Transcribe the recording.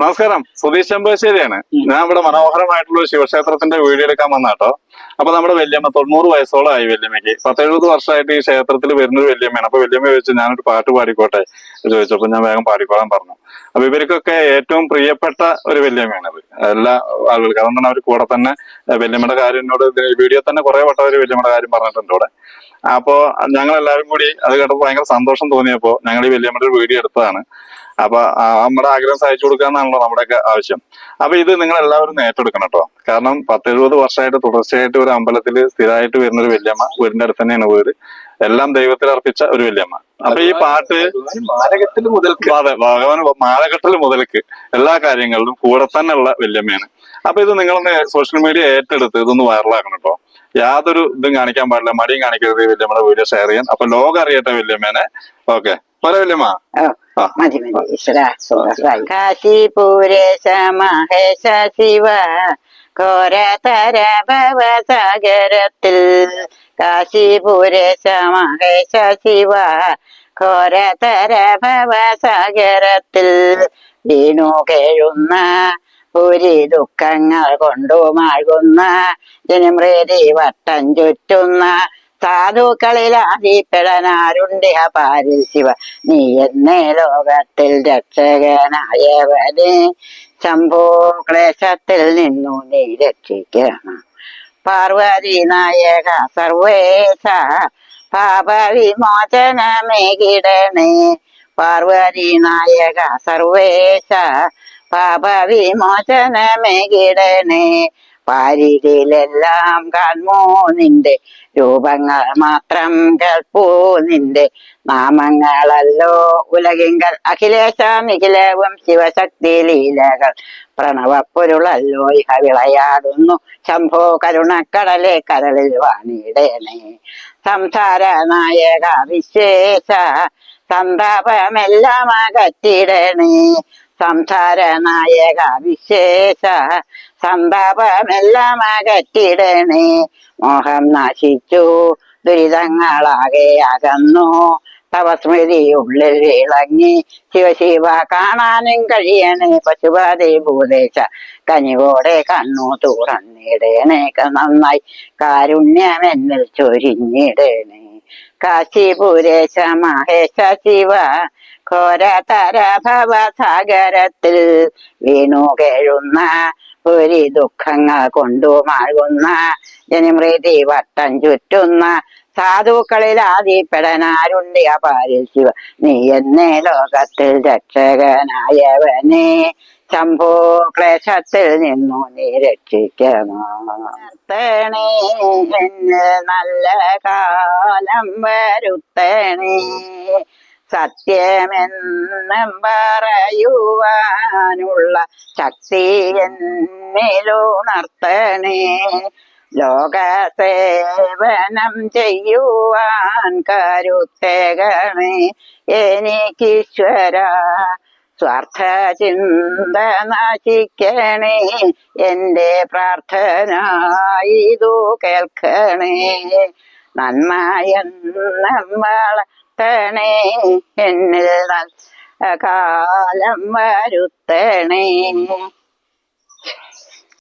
നമസ്കാരം. സുധീഷ് ചെമ്പശ്ശേരിയാണ് ഞാൻ ഇവിടെ മനോഹരമായിട്ടുള്ള ഒരു ശിവക്ഷേത്രത്തിന്റെ വീഡിയോ എടുക്കാൻ വന്നാട്ടോ അപ്പൊ നമ്മുടെ വല്യമ്മ തൊണ്ണൂറ് വയസ്സോളമായി വല്യമ്മയ്ക്ക്. പത്തെഴുപത് വർഷമായിട്ട് ഈ ക്ഷേത്രത്തിൽ വരുന്നൊരു വല്യമ്മയാണ്. അപ്പൊ വല്യമ്മ ചോദിച്ചു ഞാനൊരു പാട്ട് പാടിക്കോട്ടെ എന്ന് ചോദിച്ചപ്പോ ഞാൻ വേഗം പാടിക്കോളാൻ പറഞ്ഞു. അപ്പൊ ഇവർക്കൊക്കെ ഏറ്റവും പ്രിയപ്പെട്ട ഒരു വല്യമ്മയാണ് ഇത് എല്ലാ ആളുകൾക്കും. അതുകൊണ്ടാണ് അവർ കൂടെ തന്നെ വല്യമ്മയുടെ കാര്യം എന്നോട് വീഡിയോ തന്നെ കുറെ വട്ടം അവർ വല്യമ്മയുടെ കാര്യം പറഞ്ഞിട്ടുണ്ട് ഇവിടെ. അപ്പോ ഞങ്ങൾ എല്ലാവരും കൂടി അത് കേട്ടപ്പോൾ ഭയങ്കര സന്തോഷം തോന്നിയപ്പോ ഞങ്ങൾ ഈ വലിയമ്മയുടെ ഒരു വീഡിയോ എടുത്തതാണ്. അപ്പൊ നമ്മുടെ ആഗ്രഹം സഹായിച്ചു കൊടുക്കാന്നാണല്ലോ നമ്മുടെയൊക്കെ ആവശ്യം. അപ്പൊ ഇത് നിങ്ങൾ എല്ലാവരും ഏറ്റെടുക്കണം കേട്ടോ. കാരണം പത്തെഴുപത് വർഷമായിട്ട് തുടർച്ചയായിട്ട് ഒരു അമ്പലത്തിൽ സ്ഥിരമായിട്ട് വരുന്ന ഒരു വല്യമ്മ വീടിന്റെ അടുത്ത് തന്നെയാണ് വീട്. എല്ലാം ദൈവത്തിൽ അർപ്പിച്ച ഒരു വല്യമ്മ. അപ്പൊ ഈ പാട്ട് മുതൽക്ക്. അതെ ഭഗവാൻ മാലകെട്ടൽ മുതൽക്ക് എല്ലാ കാര്യങ്ങളിലും കൂടെ തന്നെ ഉള്ള വല്യമ്മയാണ്. അപ്പൊ ഇത് നിങ്ങളൊന്ന് സോഷ്യൽ മീഡിയ ഏറ്റെടുത്ത് ഇതൊന്ന് വൈറലാക്കണം കേട്ടോ. യാതൊരു ഇതും കാണിക്കാൻ പാടില്ല. മടിയും കാണിക്കരുത് ഈ വല്യമ്മയുടെ വീഡിയോ ഷെയർ ചെയ്യാൻ. അപ്പൊ ലോകം അറിയട്ടെ വല്യമ്മേനെ. ഓക്കെ പോലെ വല്യമ്മ. മതി മതി. ഈശ്വര സുഖമായി. കാശിപുരേശ മഹേശ ശിവ ഘോരതര ഭവസാഗരത്തിൽ കാശിപുരേശ മഹേശ ശിവ ഘോരതര ഭവസാഗരത്തിൽ വീണു കേഴുന്ന പുരി ദുഃഖങ്ങൾ കൊണ്ടു മാഴുന്ന ജനമൃതി വട്ടം ചുറ്റുന്ന സാധുക്കളിലാതിപ്പെടനാരുണ്ട് അപാരി ശിവ നീ എന്നേ ലോകത്തിൽ രക്ഷകനായവനെ ശംഭോ ക്ലേശത്തിൽ നിന്നു നീ രക്ഷിക്കണം. പാർവതി നായക സർവേശ പാപവിമോചനമേകിടണേ പാർവതി നായക സർവേശ പാപവിമോചനമേകിടണേ പാരിതിലെല്ലാം കാൺമോ നിന്റെ? രൂപങ്ങൾ മാത്രം കേൾപ്പൂ നിന്റെ. നാമങ്ങളല്ലോ ഉലകിങ്കൽ അഖിലേശ നിഖിലവും ശിവശക്തി ലീലകൾ. പ്രണവപ്പൊരുളല്ലോ ഇഹ വിളയാടുന്നു. ശംഭോ കരുണക്കടലെ കരളിൽ വാണിടേണേ. സംസാര നായക വിശേഷ സന്താപമെല്ലാം അകറ്റിടണേ. സംസാര നായക വിശേഷ സന്താപമെല്ലാം അകറ്റിടണേ. മോഹം നശിച്ചു. ദുരിതങ്ങളാകെ അകന്നു. തവസ്മൃതി ഉള്ളിൽ ഇളങ്ങി. ശിവശിവ കാണാനും കഴിയണേ. പശുപതി ഭൂതേശ കനിവോടെ കണ്ണു തുറന്നിടേണേ. നന്നായി നന്നായി കാരുണ്യമെന്നിൽ ചൊരിഞ്ഞിടേണേ. കാശിപുരേശ മഹേശ ശിവ ഘോരതര ഭവസാഗരത്തിൽ വീണു കേഴുന്ന ഒരു ദുഃഖങ്ങൾ കൊണ്ടു മാഴുന്ന ജനമൃതി വട്ടം ചുറ്റുന്ന സാധുക്കളിൽ ആദിപ്പെടനാരുണ്ട് അപാരിൽ ശിവ. നീ എന്നേ ലോകത്തിൽ രക്ഷകനായവനെ ശംഭോ ക്ലേശത്തിൽ നിന്നു നീ രക്ഷിക്കണോ? നല്ല കാലം വരുത്തണേ. സത്യമെന്നും പറയുവാനുള്ള ശക്തി എന്നിലുണർത്തണേ. ലോകസേവനം ചെയ്യുവാൻ കരുത്തേകണേ. എനിക്കീശ്വര സ്വാർത്ഥ ചിന്ത നശിക്കണേ. എന്റെ പ്രാർത്ഥന ഇതു കേൾക്കണേ. നന്മ നന്മയെന്നും വളർത്തണേ എന്നിൽ കാലം വരുത്തണേ.